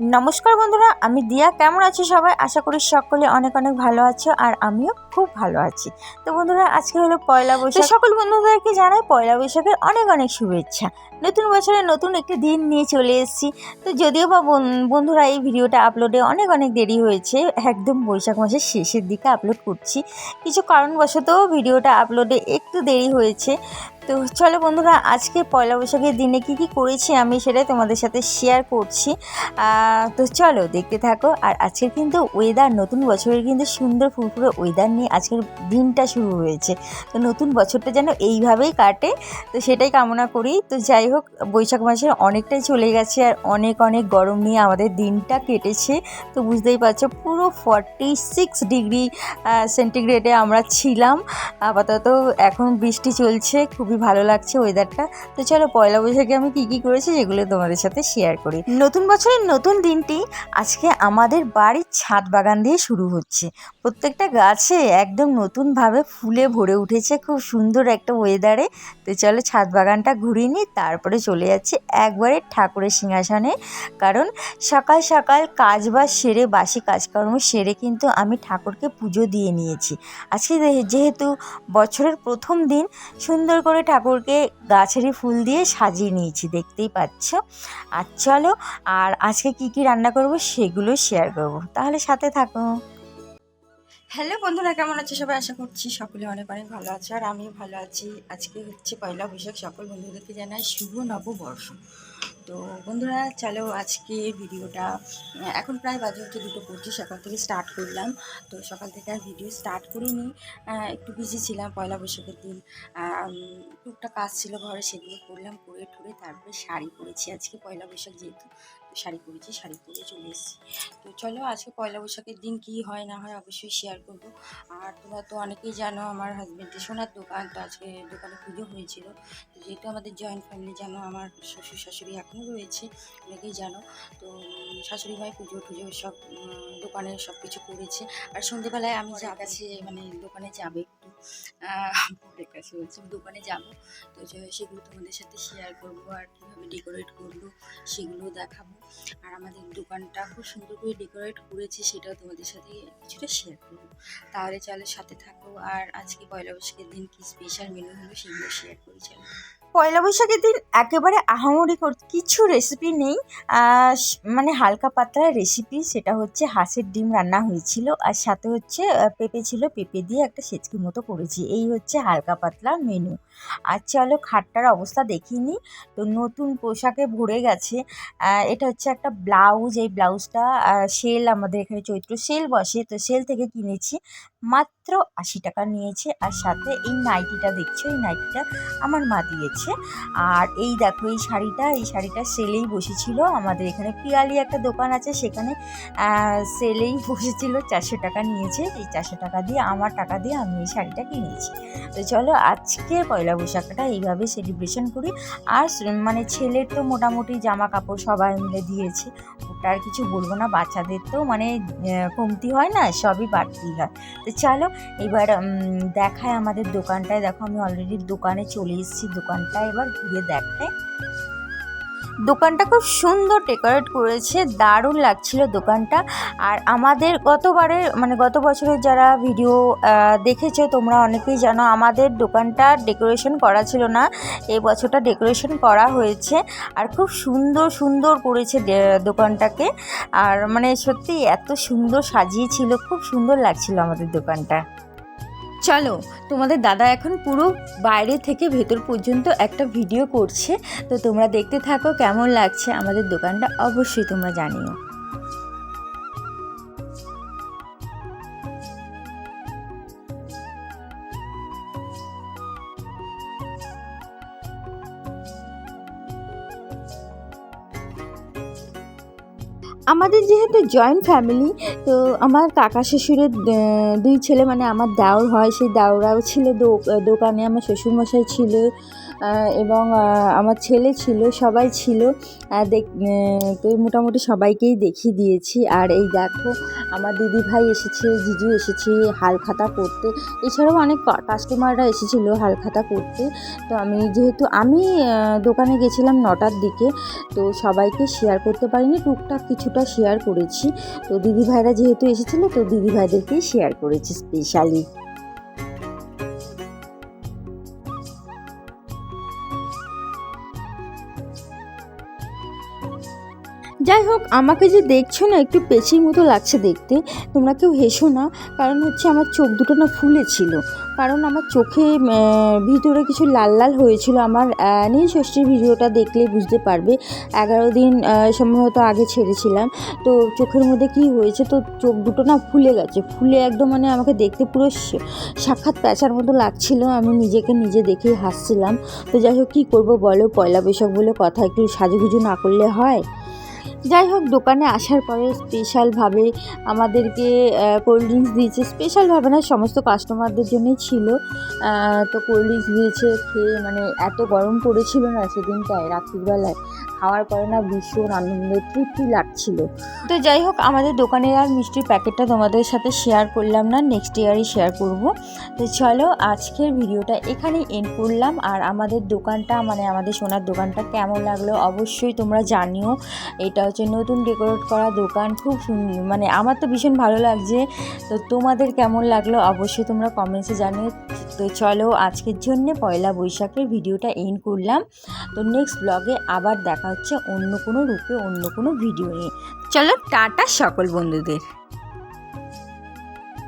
নমস্কার বন্ধুরা, আমি দিয়া। কেমন আছো সবাই? আশা করি সকলে অনেক অনেক ভালো আছো, আর আমিও খুব ভালো আছি। তো বন্ধুরা আজকে হলো পয়লা বৈশাখ। সকল বন্ধুদেরকে জানাই পয়লা বৈশাখের অনেক অনেক শুভেচ্ছা। নতুন বছরে নতুন একটি দিন নিয়ে চলে এসেছি। তো যদিও বা বন- বন্ধুরা এই ভিডিওটা আপলোডে অনেক অনেক দেরি হয়েছে একদম বৈশাখ মাসের শেষের দিকে আপলোড করছি। কিছু কারণবশত ভিডিওটা আপলোডে একটু দেরি হয়েছে। তো চলো বন্ধুরা আজকে পয়লা বৈশাখের দিনে কি কি করেছি আমি সেটাই তোমাদের সাথে শেয়ার করছি। তো চলো দেখতে থাকো। আর আজকের কিন্তু ওয়েদার নতুন বছরের কিন্তু সুন্দর ফুরফুরে ওয়েদার নিয়ে আজকের দিনটা শুরু হয়েছে। তো নতুন বছরটা যেন এইভাবেই কাটে। তো সেটাই কামনা করি। তো যাই হোক, বৈশাখ মাসের অনেকটাই চলে গেছে আর অনেক অনেক গরম নিয়ে আমাদের দিনটা কেটেছে। তো বুঝতেই পারছ, পুরো ফর্টি সিক্স ডিগ্রি সেন্টিগ্রেডে আমরা ছিলাম। আপাতত এখন বৃষ্টি চলছে, খুবই ভালো লাগছে ওয়েদারটা তো চলো, পয়লা বৈশাখে আমি কী কী করেছি সেগুলো তোমাদের সাথে শেয়ার করি। নতুন বছরের নতুন দিনটি আজকে আমাদের বাড়ির ছাদ বাগান দিয়ে শুরু হচ্ছে। প্রত্যেকটা গাছে একদম নতুনভাবে ফুলে ভরে উঠেছে খুব সুন্দর একটা ওয়েদারে তো চলো ছাদ বাগানটা ঘুরিয়ে নিই, তারপরে চলে যাচ্ছি একবারে ঠাকুরের সিংহাসনে। কারণ সকাল সকাল কাজ বাজ সেরে বাসি কাজকর্ম সেরে কিন্তু আমি ঠাকুরকে পুজো দিয়ে নিয়েছি। আজকে যেহেতু বছরের প্রথম দিন, সুন্দর করে ঠাকুরকে গাছেরই ফুল দিয়ে সাজিয়ে নিয়েছি, দেখতেই পাচ্ছ। আর চলো, আর আজকে কি কি রান্না করব সেগুলো শেয়ার করব। তাহলে সাথে থাকো। হ্যালো বন্ধুরা, কেমন আছে? সবাই আশা করছি সকলে অনেক অনেক ভালো আছে আর আমিও ভালো আছি। আজকে হচ্ছে পয়লা বৈশাখ, সকল বন্ধুদেরকে জানাই শুভ নববর্ষ। তো বন্ধুরা, চলো আজকে ভিডিওটা, এখন প্রায় বাজে হচ্ছে দুটো পঁচিশ, সকাল থেকে স্টার্ট করলাম। তো সকাল থেকে আর ভিডিও স্টার্ট করিনি। একটু বিজি ছিলাম পয়লা বৈশাখের দিন। টুকটা কাজ ছিল ঘরে, সেগুলো করলাম, করে ঠুরে তারপরে শাড়ি পরেছি আজকে পয়লা বৈশাখ যেহেতু। শাড়ি পরেছি শাড়ি পরে চলে এসেছি। তো চলো আজকে পয়লা বৈশাখের দিন কি হয় না হয় অবশ্যই শেয়ার করব। আর তোমরা তো অনেকেই জানো আমার হাজব্যান্ডের সোনার দোকান তো আজকে দোকানে পুজো হয়েছিল। তো যেহেতু আমাদের জয়েন্ট ফ্যামিলি জানো আমার শ্বশুর শাশুড়ি এখনও রয়েছে অনেকেই জানো। তো শাশুড়ি মাই পুজো টুজো সব দোকানে সব কিছু করেছে। আর সন্ধেবেলায় আমি যা কাছে মানে দোকানে যাবে একটু। দোকানে যাব। তো সেগুলো তোমাদের সাথে শেয়ার করব আর কীভাবে ডেকোরেট করল সেগুলো দেখাবো। আর আমাদের দোকানটা খুব সুন্দর করে ডেকোরেট করেছে, সেটাও তোমাদের সাথে কিছুটা শেয়ার করব। তাহলে চলো সাথে থাকো। আর আজকে পয়লা বৈশাখের দিন কি স্পেশাল মেনু হলো সেগুলো শেয়ার করি, চলো। পয়লা বৈশাখের দিন একেবারে আহামরি কিছু রেসিপি নেই। মানে হালকা পাতলা রেসিপি সেটা হচ্ছে হাঁসের ডিম রান্না হয়েছিল আর সাথে হচ্ছে পেঁপে ছিল, পেঁপে দিয়ে একটা সেচকি মতো করেছি। এই হচ্ছে হালকা পাতলা মেনু আর চলো খাটটার অবস্থা দেখিনি তো নতুন পোশাকে ভরে গেছে। এটা হচ্ছে একটা ব্লাউজ। এই ব্লাউজটা সেল আমাদের এখানে চৈত্র সেল বসে। তো সেল থেকে কিনেছি মাত্র আশি টাকা নিয়েছে। আর সাথে এই নাইটিটা দেখছ? এই নাইটিটা আমার মা দিয়েছে। আর এই দেখো, এই শাড়িটা এই শাড়িটা সেলেই বসেছিল। আমাদের এখানে পিয়ালি একটা দোকান আছে, সেখানে সেলেই বসেছিল, চারশো টাকা নিয়েছে। এই চারশো টাকা দিয়ে, আমার টাকা দিয়ে আমি এই শাড়িটা কিনেছি। তো চলো, আজকে পয়লা বৈশাখটা এইভাবে সেলিব্রেশন করি। আর মানে ছেলের তো মোটামুটি জামা কাপড় সবাই মিলে দিয়েছে। আর কিছু বলব না, বাচ্চাদের তো মানে কমতি হয় না, সবই বাড়তি হয়। তো চলো, এবার দেখায় আমাদের দোকানটায়। দেখো, আমি অলরেডি দোকানে চলে এসেছি দোকানটায় এবার ঘুরে দেখায়। দোকানটা খুব সুন্দর ডেকোরেট করেছে, দারুণ লাগছিল দোকানটা। আর আমাদের গতবারের মানে গত বছরের যারা ভিডিও দেখেছ, তোমরা অনেকেই জানো, আমাদের দোকানটা ডেকোরেশন করা ছিল না। এই বছরটা ডেকোরেশন করা হয়েছে আর খুব সুন্দর সুন্দর করেছে দোকানটাকে। আর মানে সত্যি এত সুন্দর সাজিয়েছিল, খুব সুন্দর লাগছিল আমাদের দোকানটা। চলো, তোমাদের দাদা এখন পুরো বাইরে থেকে ভেতর পর্যন্ত একটা ভিডিও করছে। তো তোমরা দেখতে থাকো কেমন লাগছে আমাদের দোকানটা, অবশ্যই তোমরা জানিও। আমাদের যেহেতু জয়েন্ট ফ্যামিলি তো আমার কাকা শ্বশুরের দুই ছেলে মানে আমার দেওর হয়, সেই দাওরাও ছিল দোকানে, আমার শ্বশুরমশাই ছিল। এবং আমার ছেলে ছিল, সবাই ছিল। দেখ তো মোটামুটি সবাইকেই দেখিয়ে দিয়েছি। আর এই দেখো, আমার দিদি ভাই এসেছে, জিজু এসেছে হালখাতা করতে। এছাড়াও অনেক কাস্টমাররা এসেছিল হালখাতা করতে। তো আমি যেহেতু, আমি দোকানে গেছিলাম নটার দিকে, তো সবাইকে শেয়ার করতে পারিনি। টুকটাক কিছুটা শেয়ার করেছি। তো দিদি ভাইরা যেহেতু এসেছিল, তো দিদি ভাইদেরকেই শেয়ার করেছি স্পেশালি যাই হোক, আমাকে যে দেখছ না, একটু পেচির মতো লাগছে দেখতে। তোমরা কেউ হেসো না, কারণ হচ্ছে আমার চোখ দুটো না ফুলেছিল কারণ আমার চোখে ভিতরে কিছু লাল লাল হয়েছিল। আমার নীল ষষ্ঠীর ভিডিওটা দেখলেই বুঝতে পারবে। এগারো দিন সম্ভবত আগে ছেড়েছিলাম। তো চোখের মধ্যে কি হয়েছে, তো চোখ দুটো না ফুলে গেছে। ফুলে একদম মানে আমাকে দেখতে পুরো সাক্ষাৎ প্যাঁচার মতো লাগছিল। আমি নিজেকে নিজে দেখেই হাসছিলাম। তো যাই হোক, কী করব বলো? পয়লা বৈশাখ বলে কথা, একটু সাজুগুজু না করলে হয়? যাই হোক, দোকানে আসার পরে স্পেশালভাবে আমাদেরকে কোল্ড ড্রিঙ্কস দিয়েছে। স্পেশালভাবে না, সমস্ত কাস্টমারদের জন্যই ছিল। তো কোল্ড ড্রিঙ্কস দিয়েছে, খেয়ে মানে এত গরম পড়েছিল না সেদিনটায়, রাত্রিবেলায়। খাওয়ার পরে না ভীষণ আনন্দ, তৃপ্তি লাগছিল। তো যাই হোক, আমাদের দোকানের আর মিষ্টির প্যাকেটটা তোমাদের সাথে শেয়ার করলাম না নেক্সট ইয়ারই শেয়ার করব। তো চলো, আজকের ভিডিওটা এখানেই এন্ড করলাম। আর আমাদের দোকানটা মানে আমাদের সোনার দোকানটা কেমন লাগল অবশ্যই তোমরা জানিও। এটা হচ্ছে নতুন ডেকোরেট করা দোকান খুব সুন্দর মানে আমার তো ভীষণ ভালো লাগছে। তো তোমাদের কেমন লাগল অবশ্যই তোমরা কমেন্টসে জানিও। তো চলো আজকের জন্যে পয়লা বৈশাখের ভিডিওটা এন্ড করলাম। তো নেক্সট ব্লগে আবার দেখা হচ্ছে অন্য কোনো রূপে অন্য কোনো ভিডিও নিয়ে। চলো টাটা সকল বন্ধুদের।